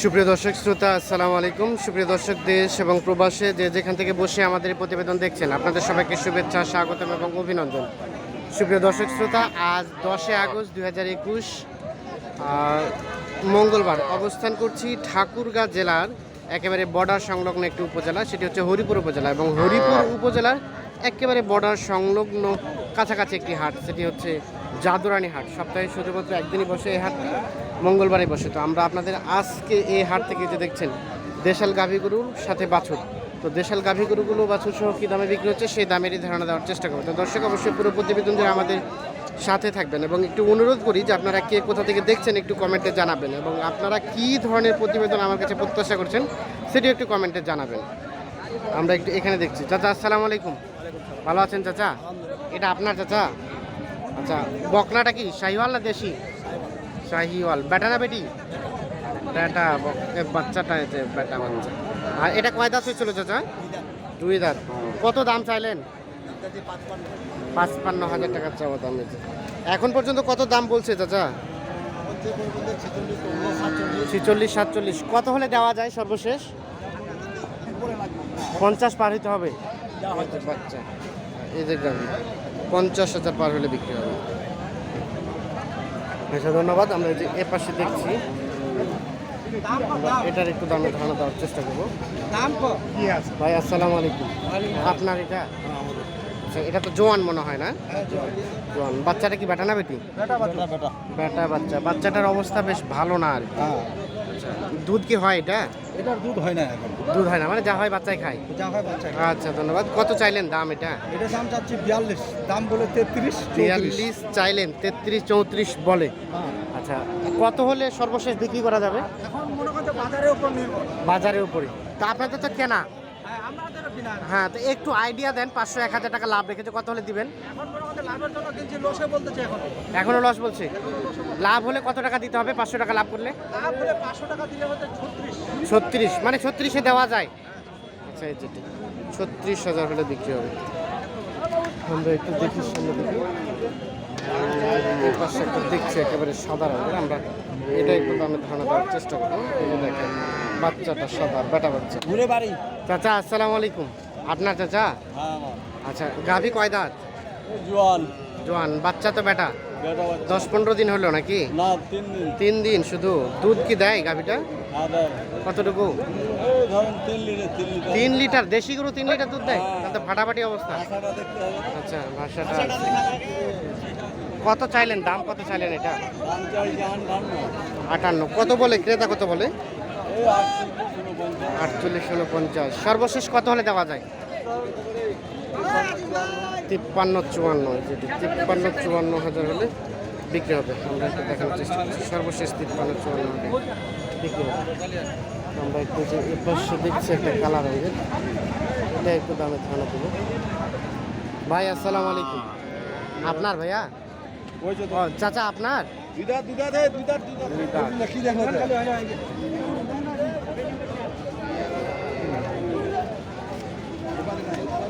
সুপ্রিয় দর্শক, শ্রোতা, আসসালামু আলাইকুম। সুপ্রিয় দর্শক, দেশ এবং প্রবাসে যে যেখান থেকে বসে আমাদের প্রতিবেদন দেখছেন, আপনাদের সবাইকে শুভেচ্ছা, স্বাগতম এবং অভিনন্দন। সুপ্রিয় দর্শক, শ্রোতা, আজ দশই আগস্ট দুই হাজার একুশ মঙ্গলবার অবস্থান করছি ঠাকুরগাঁ জেলার একেবারে বর্ডার সংলগ্ন একটি উপজেলা, সেটি হচ্ছে হরিপুর উপজেলা এবং হরিপুর উপজেলার একেবারে বর্ডার সংলগ্ন কাছাকাছি একটি হাট, সেটি হচ্ছে জাদুরানি হাট। সপ্তাহে শুধুমাত্র একদিনই বসে এই হাটটি। মঙ্গলবারে বসে তো আমরা আপনাদের আজকে এই হাট থেকে যে দেখছেন, দেশাল গাভী গরুর সাথে বাছুর। তো দেশাল গাভী গরুগুলো বাছুর সহ কী দামে বিক্রি হচ্ছে, সেই দামেরই ধারণা দেওয়ার চেষ্টা করব। তো দর্শক, অবশ্যই পুরো প্রতিবেদন যে আমাদের সাথে থাকবেন এবং একটু অনুরোধ করি যে আপনারা কে কোথা থেকে দেখছেন, একটু কমেন্টে জানাবেন এবং আপনারা কী ধরনের প্রতিবেদন আমার কাছে প্রত্যাশা করছেন, সেটিও একটু কমেন্টে জানাবেন। আমরা একটু এখানে দেখছি। চাচা, আসসালামু আলাইকুম। ভালো আছেন চাচা? এটা আপনার চাচা? আচ্ছা বকনাটা কি? শাহিওয়াল না দেশি? শাহিওয়াল বেটা না বেটি বেটা বাচ্চাটা এতে বেটা বাচ্চা আর এটা কয় দাঁত হয়েছিল চাচা দুই দাঁত কত দাম চাইলেন পাঁচপান্ন হাজার টাকার চাওয়া দাম এখন পর্যন্ত কত দাম বলছে চাচা? ছিচল্লিশ সাতচল্লিশ। কত হলে দেওয়া যায় সর্বশেষ? পঞ্চাশ পার হইতে হবে। বাচ্চা এই যে পঞ্চাশ হাজার পার হলে বিক্রি হবে। আচ্ছা ধন্যবাদ। আমরা যে এ পাশে দেখছি। এটার একটু দামে ধারণা দেওয়ার চেষ্টা করব। ভাই আসসালাম আলাইকুম। আপনার এটা আচ্ছা এটা তো জোয়ান মনে হয় না? জোয়ান। বাচ্চাটা কি বেটা না বেটি? বেটা বাচ্চা। বাচ্চাটার অবস্থা বেশ ভালো না আর কি। আচ্ছা দুধ কি হয় এটা? এটার দুধ হয় না এখন। দুধ হয় না মানে যা হয় বাচ্চাই খায়। যা হয় বাচ্চা আচ্ছা ধন্যবাদ। কত চাইলেন দাম এটা? এটা দাম চাচ্ছি বিয়াল্লিশ। দাম বলে তেত্রিশ বিয়াল্লিশ চাইলেন তেত্রিশ চৌত্রিশ বলে। আচ্ছা কত হলে সর্বশেষ বিক্রি করা যাবে? এখন মনে করতে বাজারের উপর নির্ভর। বাজারের উপরে তা আপনাদের তো কেনা। হ্যাঁ হ্যাঁ তো একটু আইডিয়া দেন পাঁচশো এক হাজার টাকা লাভ রেখেছে কত হলে দিবেন? এখন লোসে বলছে? লাভ হলে কত টাকা দিতে হবে পাঁচশো টাকা লাভ করলে? লাভ হলে পাঁচশো টাকা ছত্রিশ। ছত্রিশ মানে ছত্রিশে দেওয়া যায়। আচ্ছা এই যেটি ছত্রিশ হাজার হলে বিক্রি হবে। আমরা একটু দেখি সামনে দেখি। এই পাশে একটা দেখছি একেবারে সাদা রঙের আমরা এটা একটু দামে ধারণা দেওয়ার চেষ্টা করব। দেখেন। বাচ্চাটা সাদা বেটা বাচ্চা। ঘুরে বাড়ি। চাচা আসসালামু আলাইকুম। আপনার চাচা? হ্যাঁ আচ্ছা গাভি কয় দাঁত? জোয়ান। জোয়ান বাচ্চা তো বেটা? দশ পনেরো দিন হলো নাকি? না তিন দিন। শুধু দুধ কি দেয় গাভিটা? কতটুকু? তিন লিটার দেশি গরু তিন লিটার দুধ দেয়? তাহলে ফাটাফাটি অবস্থা। আচ্ছা ভাষাটা কত চাইলেন? দাম কত চাইলেন এটা? আটান্ন। কত বলে? ক্রেতা কত বলে? আটচল্লিশ ষোলো পঞ্চাশ। সর্বশেষ কত হলে দেওয়া যায়? তিপ্পান্ন চুয়ান্ন যেটি তিপ্পান্ন চুয়ান্ন হাজার হলে বিক্রি হবে। আমরা একটু দেখানোর চেষ্টা করছি। সর্বশেষ তিপ্পান্ন চুয়ান্ন হলে বিক্রি হবে। আমরা একটু যে এ পাশে দেখছি একটা কালা রঙের এটা একটু দামে ধারণা দেবো। ভাই আসসালামু আলাইকুম। আপনার ভাইয়া? চাচা আপনার?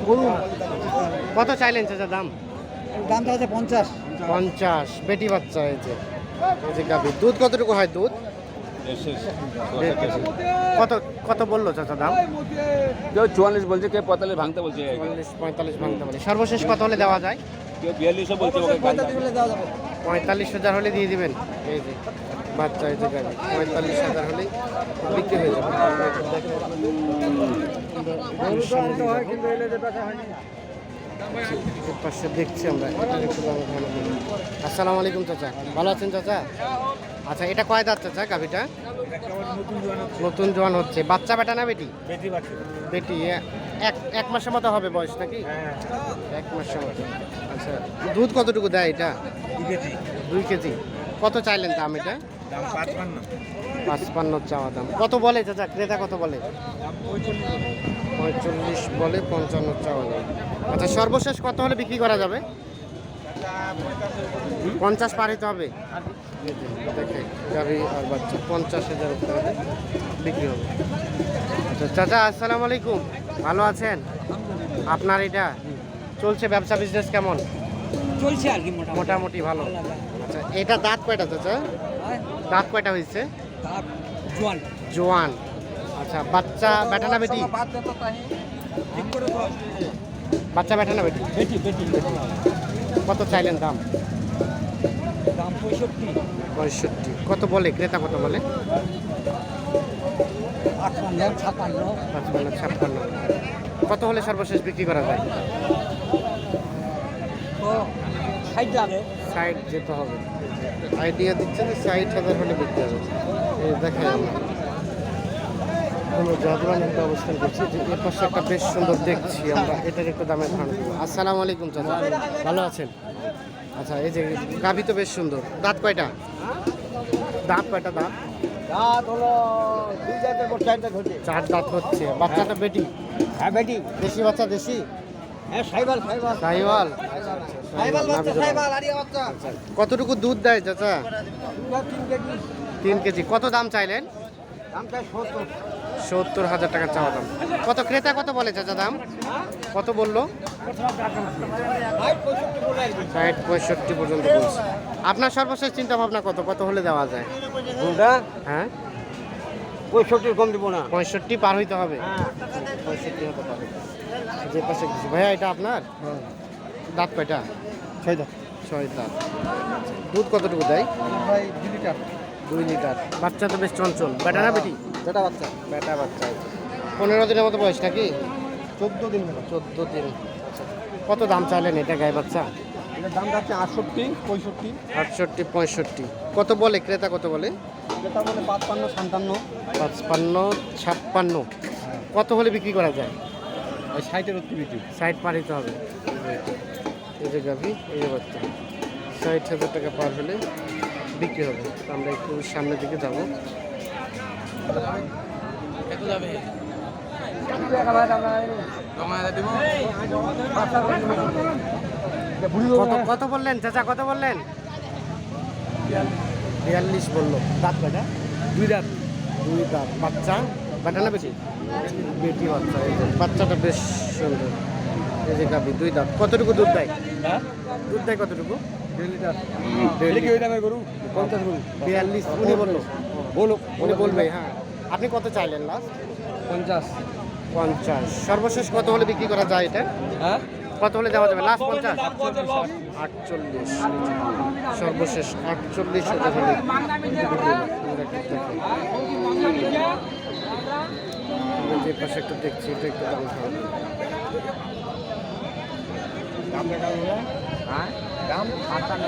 গরু কত চাইলেন চাচা দাম? দামটা হচ্ছে পঞ্চাশ। পঞ্চাশ বেটি বাচ্চা হয়েছে দুধ কতটুকু হয় দুধ? কত কত বলল চাচা দাম? কেউ চুয়াল্লিশ বলছে কেউ পঁয়তাল্লিশ ভাঙতে বলছে। চল্লিশ পঁয়তাল্লিশ ভাঙতে পারে সর্বশেষ কত হলে দেওয়া যায়? কেউ বিয়াল্লিশও বলছে। পঁয়তাল্লিশ হাজার হলে দিয়ে দিবেন। এই যে বাচ্চা এই যে গাড়ি পঁয়তাল্লিশ হাজার হলেই বিক্রি হয়ে যাবে। পাশে দেখছি আমরা। আসসালামু আলাইকুম চাচা ভালো আছেন চাচা? আচ্ছা এটা কয় দাঁত চাচা গাভিটা? নতুন জোয়ান হচ্ছে। বাচ্চা বেটা না বেটি? বেটি এক এক মাসের মতো হবে বয়স নাকি? এক মাসের মতো। আচ্ছা দুধ কতটুকু দেয় এটা? দুই কেজি। কত চাইলেন দাম এটা? পাঁচপান্ন। চাওয়া দাম। কত বলে চাচা? ক্রেতা কত বলে? পঁয়তাল্লিশ বলে পঞ্চান্ন চাওয়া দাম। আচ্ছা সর্বশেষ কত হলে বিক্রি করা যাবে? পঞ্চাশ পার হতে হবে? দেখে গাড়ি আর বাচ্চা পঞ্চাশ হাজার উপরে বিক্রি হবে। আচ্ছা চাচা আসসালামু আলাইকুম। ভালো আছেন? আপনার এটা? চলছে ব্যবসা বিজনেস কেমন? চলছে আর কি মোটামুটি। মোটামুটি ভালো। আচ্ছা এটা দাঁত কয়টা চাচা? দাঁত কয়টা হয়েছে? জোয়ান। জোয়ান। আচ্ছা বাচ্চা বেটা না বেটি? বাচ্চা বেটা না বেটি? বেটি বেটি কত চাইলেন দাম? দাম পঁয়ষট্টি। পঁয়ষট্টি। কত বলে? ক্রেতা কত বলে? আটান্ন ছাপান্ন পাঁচপান্ন ছাপ্পান্ন। কত হলে সর্বশেষ বিক্রি করা যায়? ষাট লাগে। সাইড যেতে হবে। আইডিয়া দিচ্ছে যে ষাট হাজার হলে বিক্রি হবে। এই আমরা আমরা জাদুরানিতে অবস্থান করছি। যে এর পাশে একটা বেশ সুন্দর দেখছি আমরা। এটার একটু দামের ধারণা দেবো। আসসালামু আলাইকুম চাচা। ভালো আছেন? আচ্ছা এই যে গাভি তো বেশ সুন্দর। দাঁত কয়টা? দাঁত কয়টা দাঁত? দাঁত হলো দুই জাতের পর চারটা ধরছে। চার দাঁত হচ্ছে। বাচ্চাটা বেটি? হ্যাঁ বেটি। দেশি বাচ্চা দেশি? সাইওয়াল বাচ্চা কতটুকু দুধ দেয় চাচা? তিন কেজি। কত দাম চাইলেন? সত্তর। হাজার টাকা চাওয়া দাম। কত ক্রেতা কত বলে চাচা দাম? কত বলল? ষাট পঁয়ষট্টি বলে ষাট পঁয়ষট্টি পর্যন্ত বলছে। আপনার সর্বশেষ চিন্তা ভাবনা কত? কত হলে দেওয়া যায়? হ্যাঁ? পঁয়ষট্টির কম দিব না। পঁয়ষট্টি পার হইতে হবে। পঁয়ষট্টি হতে পারে। যে পাশে কিছু ভাইয়া এটা আপনার? দাঁত কয়টা? ছয় দাঁত। ছয় দাঁত। দুধ কতটুকু দেয়? ভাই দুই লিটার। দুই লিটার। বাচ্চা তো বেশ চঞ্চল। বেটা না বেটি? যেটা বাচ্চা। বেটা বাচ্চা। পনেরো দিনের মতো বয়স নাকি? চোদ্দ দিন চোদ্দ দিন। কত দাম চাইলেন এটা গায়ে বাচ্চা? দাম যাচ্ছে আটষট্টি পঁয়ষট্টি। আটষট্টি পঁয়ষট্টি। কত বলে? ক্রেতা কত বলে? যেটা বলে পাঁচপান্ন সাতান্ন। পাঁচপান্ন ছাপ্পান্ন। কত হলে বিক্রি করা যায়? ওই ষাটের অতিরিক্ত সাইট পার হইতে হবে। এই যে গাভি এই যে বাচ্চা। ষাট হাজার টাকা পার হলে বিক্রি হবে। আমরা একটু সামনের দিকে যাব? কত কত বললেন? চাচা কত বললেন? বিয়াল্লিশ বলল। দাঁত কয়টা? দুই দাঁত। দুই দাঁত। বাচ্চা? বাটা না বেশি বেটি বাচ্চা এই যে বাচ্চাটা বেশ সুন্দর। এই যে গাভি দুই দাঁত। কতটুকু দুধ দেয়? হ্যাঁ? দুধ দেয় কতটুকু? বিয়াল্লিশ উনি বলল। বলো উনি বলবে হ্যাঁ। আপনি কত চাইলেন লাস্ট পঞ্চাশ। পঞ্চাশ। সর্বশেষ কত হলে বিক্রি করা যায় এটা? হ্যাঁ? কত হলে দেওয়া যাবে? লাস্ট পঞ্চাশ। আটচল্লিশ। সর্বশেষ আটচল্লিশ যে পাশে একটু দেখছি এটা একটু দাম দাম হ্যাঁ? দাম আটান্ন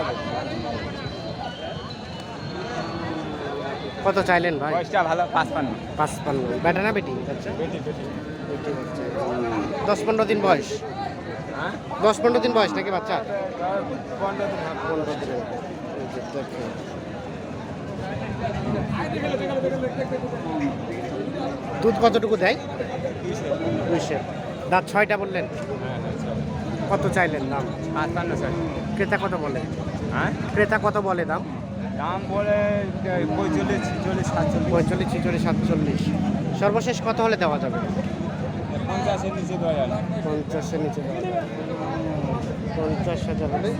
কত চাইলেন ভাই? ভালো পাঁচপান্ন। পাঁচপান্ন। বেটা না বেটি? আচ্ছা। দশ পনেরো দিন বয়স। দশ পনেরো দিন বয়স নাকি বাচ্চা। দুধ কতটুকু দেয়? দুইশো দাঁত ছয়টা বললেন। কত চাইলেন দাম? পাঁচপান্ন ক্রেতা কত বলে? হ্যাঁ? ক্রেতা কত বলে দাম? দাম বলে পঁয়তাল্লিশ ছিচল্লিশ সাতচল্লিশ। পঁয়তাল্লিশ ছিচল্লিশ সাতচল্লিশ। সর্বশেষ কত হলে দেওয়া যাবে? পঞ্চাশের নিচে দেওয়া যায় পঞ্চাশের নিচে দেওয়া যাবে। পঞ্চাশ হাজার হলে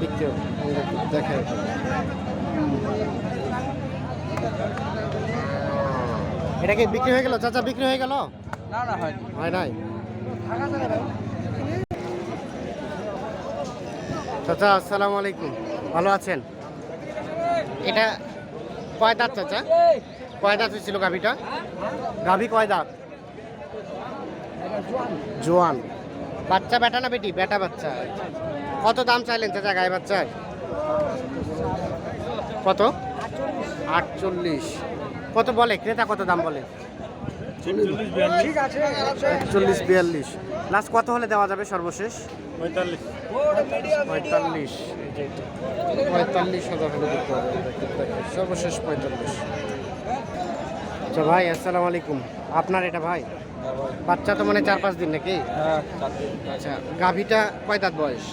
বিক্রি হবে। আমরা দেখাই এটা কি বিক্রি হয়ে গেল? চাচা বিক্রি হয়ে গেল? না না হয়নি। হয় নাই? চাচা আসসালামু আলাইকুম। ভালো আছেন? এটা কয় দাঁত চাচা? কয় দাঁত হয়েছিল গাভিটা? গাভি কয় দাঁত? জোয়ান। বাচ্চা বেটা না বেটি? বেটা বাচ্চা। কত দাম চাইলেন চাচা গায়ে বাচ্চার কত? আটচল্লিশ। কত বলে? ক্রেতা কত দাম বলে? চল্লিশ বিয়াল্লিশ। লাস্ট কত হলে দেওয়া যাবে সর্বশেষ? পঁয়তাল্লিশ। পঁয়তাল্লিশ। পঁয়তাল্লিশ হাজার হলে দিতে হবে। সর্বশেষ পঁয়তাল্লিশ। আচ্ছা ভাই আসসালামু আলাইকুম। আপনার এটা ভাই? বাচ্চা তো মানে চার পাঁচ দিন নাকি? হ্যাঁ আচ্ছা গাভিটা কয় দাঁত বয়স?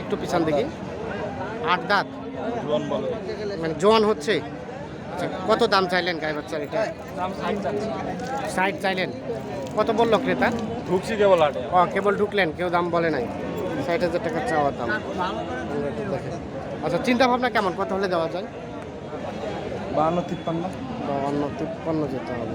একটু পিছন দিকে। আট দাঁত। মানে জোয়ান হচ্ছে? আচ্ছা কত দাম চাইলেন গায়ে বাচ্চার এটা ষাট চাইলেন। কত বলল ক্রেতা? ঢুকছি কেবল ও কেবল ঢুকলেন কেউ দাম বলে নাই। ষাট হাজার টাকা চাওয়ার দাম। দেখি। আচ্ছা চিন্তা ভাবনা কেমন? কত হলে দেওয়া যায়? বাহান্ন তিপ্পান্ন? বাহান্ন তিপ্পান্ন যেতে হবে।